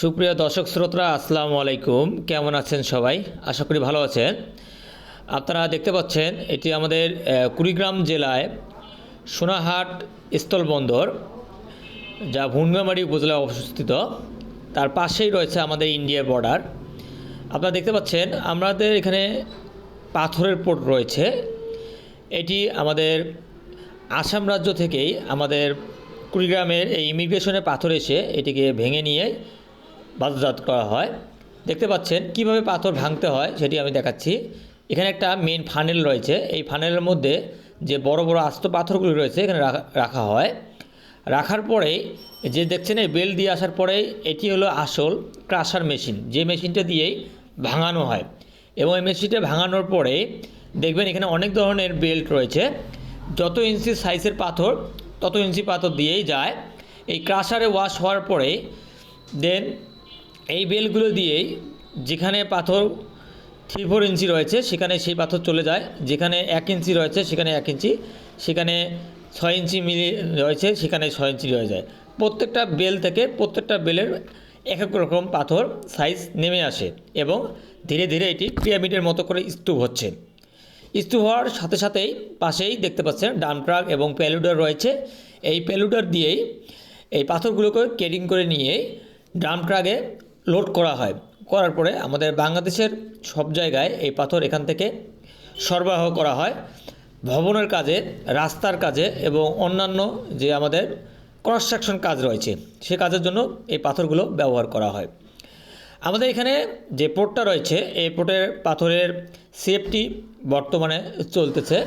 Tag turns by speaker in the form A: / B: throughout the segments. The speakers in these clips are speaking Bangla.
A: সুপ্রিয় দর্শক শ্রোতরা, আসসালামু আলাইকুম। কেমন আছেন সবাই? আশা করি ভালো আছেন। আপনারা দেখতে পাচ্ছেন, এটি আমাদের কুড়িগ্রাম জেলায় সোনাহাট স্থলবন্দর, যা ভুনগামারি উপজেলায় অবস্থিত। তার পাশেই রয়েছে আমাদের ইন্ডিয়ার বর্ডার। আপনারা দেখতে পাচ্ছেন, আমাদের এখানে পাথরের পোর্ট রয়েছে। এটি আমাদের আসাম রাজ্য থেকেই আমাদের কুড়িগ্রামের এই ইমিগ্রেশনে পাথর এসে এটিকে ভেঙে নিয়ে বাজারজাত করা হয়। দেখতে পাচ্ছেন কীভাবে পাথর ভাঙতে হয় সেটি আমি দেখাচ্ছি। এখানে একটা মেন ফানেল রয়েছে। এই ফানেলের মধ্যে যে বড় বড় আস্ত পাথরগুলি রয়েছে এখানে রাখা হয়। রাখার পরে যে দেখছেন এই বেল দিয়ে আসার পরে এটি হলো আসল ক্রাশার মেশিন। যে মেশিনটা দিয়েই ভাঙানো হয়। এবং এই মেশিনটা ভাঙানোর পরে দেখবেন এখানে অনেক ধরনের বেল্ট রয়েছে। যত ইঞ্চি সাইজের পাথর, তত ইঞ্চি পাথর দিয়েই যায়। এই ক্রাশারে ওয়াশ হওয়ার পরে দেন এই বেলগুলো দিয়েই যেখানে পাথর থ্রি ফোর ইঞ্চি রয়েছে, সেখানে সেই পাথর চলে যায়। যেখানে এক ইঞ্চি রয়েছে, সেখানে এক ইঞ্চি সেখানে ছয় ইঞ্চি মিলি রয়েছে, সেখানে ছয় ইঞ্চি রয়ে যায়। প্রত্যেকটা বেল থেকে প্রত্যেকটা বেলের এক এক রকম পাথর সাইজ নেমে আসে এবং ধীরে ধীরে এটি পিরামিডের মতো করে স্তূপ হচ্ছে। স্তূপ হওয়ার সাথে সাথেই পাশেই দেখতে পাচ্ছেন ডাম ট্রাক এবং প্যালুডার রয়েছে। এই প্যালুডার দিয়েই এই পাথরগুলোকে কেরিং করে নিয়ে ড্রাম ট্রাকে লোড করা হয়। করার পরে আমাদের বাংলাদেশের সব জায়গায় এই পাথর এখান থেকে সরবরাহ করা হয়। ভবনের কাজে, রাস্তার কাজে এবং অন্যান্য যে আমাদের কনস্ট্রাকশন কাজ রয়েছে, সে কাজের জন্য এই পাথরগুলো ব্যবহার করা হয়। আমাদের এখানে যে পোর্টটা রয়েছে, এই পোর্টের পাথরের সেফটি বর্তমানে চলতেছে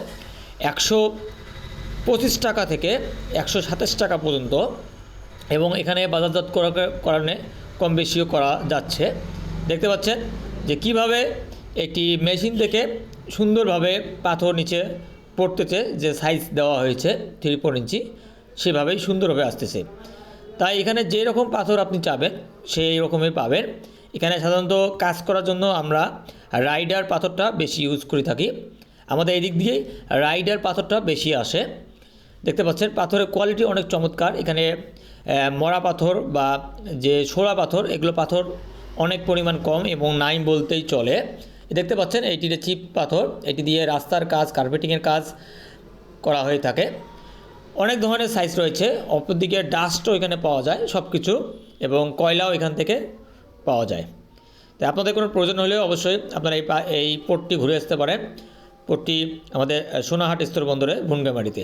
A: একশো পঁচিশ টাকা থেকে একশো সাতাশ টাকা পর্যন্ত এবং এখানে বাজারজাত করার কারণে কম বেশিও করা যাচ্ছে। দেখতে পাচ্ছেন যে কীভাবে একটি মেশিন থেকে সুন্দরভাবে পাথর নিচে পড়তেছে, যে সাইজ দেওয়া হয়েছে থ্রি ফোর ইঞ্চি, সেভাবেই সুন্দরভাবে আসতেছে। তাই এখানে যে রকম পাথর আপনি চাবেন, সেই রকমই পাবেন। এখানে সাধারণত কাজ করার জন্য আমরা রাইডার পাথরটা বেশি ইউজ করে থাকি। আমাদের এদিক দিয়েই রাইডার পাথরটা বেশি আসে। দেখতে পাচ্ছেন, পাথরের কোয়ালিটি অনেক চমৎকার। এখানে মরা পাথর বা যে ছোড়া পাথর, এগুলো পাথর অনেক পরিমাণ কম এবং নাই বলতেই চলে। দেখতে পাচ্ছেন, এইটি চিপ পাথর। এটি দিয়ে রাস্তার কাজ কার্পেটিংয়ের কাজ করা হয়ে থাকে। অনেক ধরনের সাইজ রয়েছে। অপরদিকে ডাস্টও এখানে পাওয়া যায় সব কিছু এবং কয়লাও এখান থেকে পাওয়া যায়। তাই আপনাদের কোনো প্রয়োজন হলে অবশ্যই আপনারা এই এই পোর্টটি ঘুরে আসতে পারেন। পোর্টটি আমাদের সোনাহাট স্থলবন্দরে ভুনগামারিতে